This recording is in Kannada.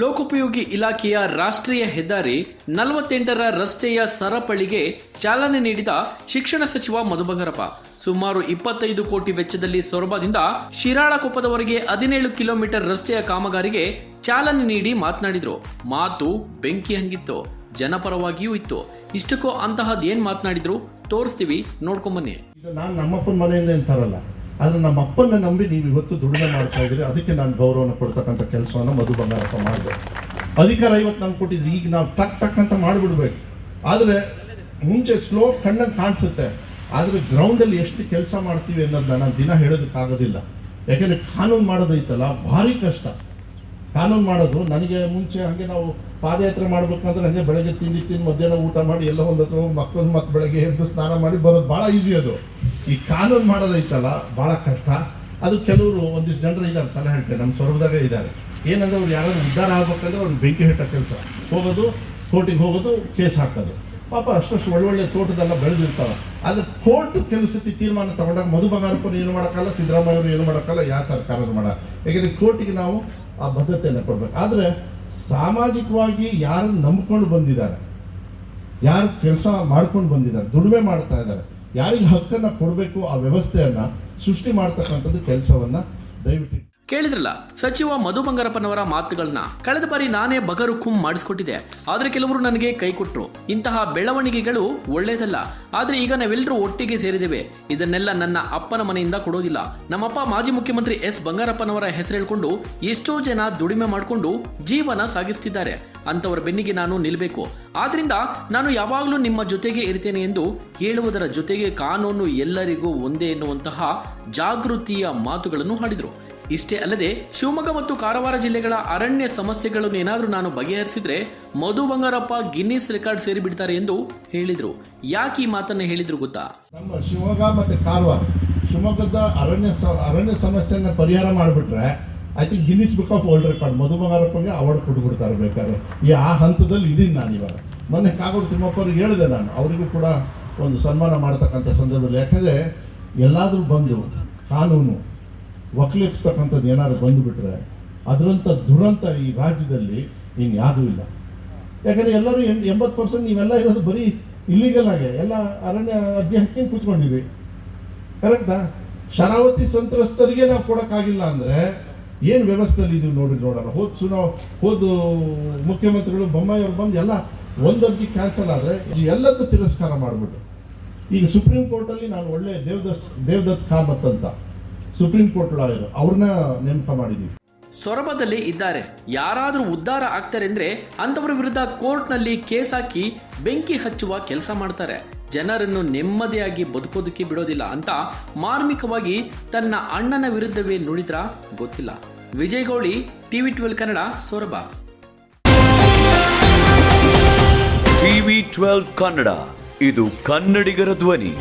ಲೋಕೋಪಯೋಗಿ ಇಲಾಖೆಯ ರಾಷ್ಟ್ರೀಯ ಹೆದ್ದಾರಿ ನಲವತ್ತೆಂಟರ ರಸ್ತೆಯ ಸರಪಳಿಗೆ ಚಾಲನೆ ನೀಡಿದ ಶಿಕ್ಷಣ ಸಚಿವ ಮಧು ಸುಮಾರು ಇಪ್ಪತ್ತೈದು ಕೋಟಿ ವೆಚ್ಚದಲ್ಲಿ ಸೊರಬದಿಂದ ಶಿರಾಳಕೊಪ್ಪದವರೆಗೆ ಹದಿನೇಳು ಕಿಲೋಮೀಟರ್ ರಸ್ತೆಯ ಕಾಮಗಾರಿಗೆ ಚಾಲನೆ ನೀಡಿ ಮಾತನಾಡಿದರು. ಮಾತು ಬೆಂಕಿ ಹಂಗಿತ್ತು. ಜನಪರವಾಗಿಯೂ ಇತ್ತು. ಇಷ್ಟಕ್ಕೂ ಅಂತಹದ್ದು ಏನ್ ಮಾತನಾಡಿದ್ರು? ತೋರಿಸ್ತೀವಿ ನೋಡ್ಕೊಂಬನ್ನಿ ಆದ್ರೆ ನಮ್ಮ ಅಪ್ಪನ ನಂಬಿ ನೀವು ಇವತ್ತು ದುಡಿಮೆ ಮಾಡ್ತಾ ಇದ್ರಿ ಅದಕ್ಕೆ ನಾನು ಗೌರವನ ಕೊಡ್ತಕ್ಕಂಥ ಕೆಲಸವನ್ನು ಮಧು ಬಂಗಾರಪ್ಪ ಮಾಡಿದೆ. ಅಧಿಕಾರ ಇವತ್ತು ನಮ್ಗೆ ಕೊಟ್ಟಿದ್ರು. ಈಗ ನಾವು ಟಕ್ ಟಕ್ ಅಂತ ಮಾಡಿಬಿಡ್ಬೇಕು. ಆದರೆ ಮುಂಚೆ ಸ್ಲೋ ಕಣ್ಣಂಗೆ ಕಾಣಿಸುತ್ತೆ. ಆದರೆ ಗ್ರೌಂಡಲ್ಲಿ ಎಷ್ಟು ಕೆಲಸ ಮಾಡ್ತೀವಿ ಅನ್ನೋದನ್ನ ನಾನು ದಿನ ಹೇಳೋದಕ್ಕಾಗೋದಿಲ್ಲ. ಯಾಕೆಂದರೆ ಕಾನೂನು ಮಾಡೋದೈತಲ್ಲ ಭಾರಿ ಕಷ್ಟ. ಕಾನೂನು ಮಾಡೋದು, ನನಗೆ ಮುಂಚೆ ಹಾಗೆ ನಾವು ಪಾದಯಾತ್ರೆ ಮಾಡ್ಬೇಕಂದ್ರೆ ಹಾಗೆ ಬೆಳಗ್ಗೆ ತಿಂಡಿ ತಿಂದು ಮಧ್ಯಾಹ್ನ ಊಟ ಮಾಡಿ ಎಲ್ಲ ಒಂದು ಹತ್ರ ಮಕ್ಕಳು ಮತ್ತು ಬೆಳಗ್ಗೆ ಎದ್ದು ಸ್ನಾನ ಮಾಡಿ ಬರೋದು ಭಾಳ ಈಸಿ ಅದು. ಈ ಕಾನೂನು ಮಾಡೋದೈತಲ್ಲ, ಭಾಳ ಕಷ್ಟ. ಅದು ಕೆಲವರು ಒಂದಿಷ್ಟು ಜನರು ಇದ್ದಾರೆ ತಲೆ ಹೇಳ್ತೇನೆ ನಮ್ಮ ಸ್ವರ್ಗದಾಗ ಇದ್ದಾರೆ ಏನಂದ್ರೆ ಅವ್ರು ಯಾರಾದ್ರು ಉದ್ಧಾರ ಆಗ್ಬೇಕಂದ್ರೆ ಅವ್ರು ಬೆಂಕಿ ಹಿಟ್ಟ ಕೆಲಸ. ಹೋಗೋದು, ಕೋರ್ಟಿಗೆ ಹೋಗೋದು, ಕೇಸ್ ಹಾಕೋದು. ಪಾಪ ಅಷ್ಟಷ್ಟು ಒಳ್ಳೊಳ್ಳೆ ತೋಟದೆಲ್ಲ ಬೆಳೆದಿರ್ತಾವೆ. ಆದರೆ ಕೋರ್ಟ್ ಕೆಲವು ಸತಿ ತೀರ್ಮಾನ ತಗೊಂಡಾಗ ಮಧು ಬಂಗಾರಪ್ಪನ ಏನು ಮಾಡೋಕ್ಕಲ್ಲ ಸಿದ್ದರಾಮಯ್ಯ ಅವರು ಏನು ಮಾಡೋಕ್ಕಲ್ಲ, ಯಾವ ಸರ್ಕಾರದ ಮಾಡ ಯಾಕೆಂದರೆ ಕೋರ್ಟಿಗೆ ನಾವು ಆ ಬದ್ಧತೆಯನ್ನು ಕೊಡ್ಬೇಕು. ಆದರೆ ಸಾಮಾಜಿಕವಾಗಿ ಯಾರು ನಂಬ್ಕೊಂಡು ಬಂದಿದ್ದಾರೆ, ಯಾರು ಕೆಲಸ ಮಾಡ್ಕೊಂಡು ಬಂದಿದ್ದಾರೆ, ದುಡಿಮೆ ಮಾಡ್ತಾ ಇದ್ದಾರೆ, ಯಾರಿಗೆ ಹಕ್ಕನ್ನು ಕೊಡಬೇಕು ಆ ವ್ಯವಸ್ಥೆಯನ್ನು, ಸೃಷ್ಟಿ ಮಾಡ್ತಕ್ಕಂಥದ್ದು ಕೆಲಸವನ್ನು ದಯವಿಟ್ಟು ಕೇಳಿದ್ರಲ್ಲ, ಸಚಿವ ಮಧು ಬಂಗಾರಪ್ಪನವರ ಮಾತುಗಳನ್ನ ಕಳೆದ ಬಾರಿ ನಾನೇ ಬಗರು ಕುಂ ಮಾಡಿಸ್ಕೊಟ್ಟಿದ್ದೆ. ಆದ್ರೆ ಕೆಲವರು ನನಗೆ ಕೈ ಕೊಟ್ರು. ಇಂತಹ ಬೆಳವಣಿಗೆಗಳು ಒಳ್ಳೇದಲ್ಲ. ಆದ್ರೆ ಈಗ ನಾವೆಲ್ಲರೂ ಒಟ್ಟಿಗೆ ಸೇರಿದ್ದೇವೆ. ಇದನ್ನೆಲ್ಲ ನನ್ನ ಅಪ್ಪನ ಮನೆಯಿಂದ ಕೊಡೋದಿಲ್ಲ. ನಮ್ಮಪ್ಪ ಮಾಜಿ ಮುಖ್ಯಮಂತ್ರಿ ಎಸ್ ಬಂಗಾರಪ್ಪನವರ ಹೆಸರು ಹೇಳ್ಕೊಂಡು ಎಷ್ಟೋ ಜನ ದುಡಿಮೆ ಮಾಡಿಕೊಂಡು ಜೀವನ ಸಾಗಿಸ್ತಿದ್ದಾರೆ. ಅಂತವರ ಬೆನ್ನಿಗೆ ನಾನು ನಿಲ್ಲಬೇಕು ಆದ್ರಿಂದ ನಾನು ಯಾವಾಗಲೂ ನಿಮ್ಮ ಜೊತೆಗೆ ಇರ್ತೇನೆ ಎಂದು ಹೇಳುವುದರ ಜೊತೆಗೆ ಕಾನೂನು ಎಲ್ಲರಿಗೂ ಒಂದೇ ಎನ್ನುವಂತಹ ಜಾಗೃತಿಯ ಮಾತುಗಳನ್ನು ಹಾಡಿದರು. ಇಷ್ಟೇ ಅಲ್ಲದೆ ಶಿವಮೊಗ್ಗ ಮತ್ತು ಕಾರವಾರ ಜಿಲ್ಲೆಗಳ ಅರಣ್ಯ ಸಮಸ್ಯೆಗಳನ್ನು ಏನಾದರೂ ನಾನು ಬಗೆಹರಿಸಿದ್ರೆ ಮಧು ಬಂಗಾರಪ್ಪ ಗಿನ್ನಿಸ್ ರೆಕಾರ್ಡ್ ಸೇರಿಬಿಡ್ತಾರೆ ಎಂದು ಹೇಳಿದರು. ಯಾಕೆ ಈ ಮಾತನ್ನು ಹೇಳಿದ್ರು ಗೊತ್ತಾ? ನಮ್ಮ ಶಿವಮೊಗ್ಗ ಮತ್ತು ಕಾರವಾರ, ಶಿವಮೊಗ್ಗದ ಅರಣ್ಯ ಅರಣ್ಯ ಸಮಸ್ಯೆಯನ್ನು ಪರಿಹಾರ ಮಾಡಿಬಿಟ್ರೆ I think Guinness book of world record Madhu ಬಂಗಾರಪ್ಪಗೆ award ಕೊಟ್ಬಿಡ್ತಾರೆ ಬೇಕಾದ್ರೆ. ಈ ಆ ಹಂತದಲ್ಲಿ ಇದೀನಿ ನಾನು ಇವಾಗ. ಮೊನ್ನೆ ಕಾಗೋಡು ತಿಮ್ಮಪ್ಪರು ಹೇಳಿದೆ ನಾನು. ಅವರಿಗೂ ಕೂಡ ಒಂದು ಸನ್ಮಾನ ಮಾಡ್ತಕ್ಕಂಥ ಸಂದರ್ಭದಲ್ಲಿ. ಯಾಕಂದರೆ ಎಲ್ಲಾದರೂ ಬಂದು ಕಾನೂನು ಒಕ್ಕಲಿಕ್ಸ್ತಕ್ಕಂಥದ್ದು ಏನಾದ್ರು ಬಂದುಬಿಟ್ರೆ ಅದರಂಥ ದುರಂತ ಈ ರಾಜ್ಯದಲ್ಲಿ ಇನ್ಯಾವುದೂ ಇಲ್ಲ. ಯಾಕಂದರೆ ಎಲ್ಲರೂ ಎಂಟು, ಎಂಬತ್ತು ಪರ್ಸೆಂಟ್ ನೀವೆಲ್ಲ ಇರೋದು ಬರೀ ಇಲ್ಲಿಗಲ್ ಆಗಿ ಎಲ್ಲ ಅರಣ್ಯ ಅರ್ಜಿ ಹಾಕಿ ಕೂತ್ಕೊಂಡಿರಿ ಕರೆಕ್ಟಾ ಶರಾವತಿ ಸಂತ್ರಸ್ತರಿಗೆ ನಾವು ಕೊಡೋಕ್ಕಾಗಿಲ್ಲ ಅಂದರೆ ಏನು ವ್ಯವಸ್ಥೆಯಲ್ಲಿ ಇದೀವಿ ನೋಡಿ ನೋಡೋಣ ಹೋದ ಚುನಾವ್ ಹೋದ ಮುಖ್ಯಮಂತ್ರಿಗಳು ಬೊಮ್ಮಾಯಿ ಅವ್ರು ಬಂದು ಎಲ್ಲ ಒಂದು ಅರ್ಜಿ ಕ್ಯಾನ್ಸಲ್ ಆದರೆ ಎಲ್ಲದ್ದು ತಿರಸ್ಕಾರ ಮಾಡಿಬಿಟ್ಟು. ಈಗ ಸುಪ್ರೀಂ ಕೋರ್ಟಲ್ಲಿ ನಾನು ಒಳ್ಳೆ ದೇವದತ್ ದೇವದತ್ ಕಾಮತ್ ಅಂತ ಸುಪ್ರೀಂ ಕೋರ್ಟ್ ಲಾಯರ್ ಅವ್ರನ್ನ ನೇಮಕ ಮಾಡಿದ್ದೀವಿ ಸೊರಬದಲ್ಲಿ ಇದ್ದಾರೆ. ಯಾರಾದರೂ ಉದ್ಧಾರ ಆಗ್ತಾರೆ ಅಂದ್ರೆ ಅಂತವರ ವಿರುದ್ಧ ಕೋರ್ಟ್ನಲ್ಲಿ ಕೇಸ್ ಹಾಕಿ ಬೆಂಕಿ ಹಚ್ಚುವ ಕೆಲಸ ಮಾಡ್ತಾರೆ. ಜನರನ್ನು ನೆಮ್ಮದಿಯಾಗಿ ಬದುಕೋದಕ್ಕೆ ಬಿಡೋದಿಲ್ಲ ಅಂತ ಮಾರ್ಮಿಕವಾಗಿ ತನ್ನ ಅಣ್ಣನ ವಿರುದ್ಧವೇ ನುಡಿದ್ರ ಗೊತ್ತಿಲ್ಲ. Vijay Gauli TV twelve Kannada Soraba. TV twelve Kannada ಇದು ಕನ್ನಡಿಗರ ಧ್ವನಿ.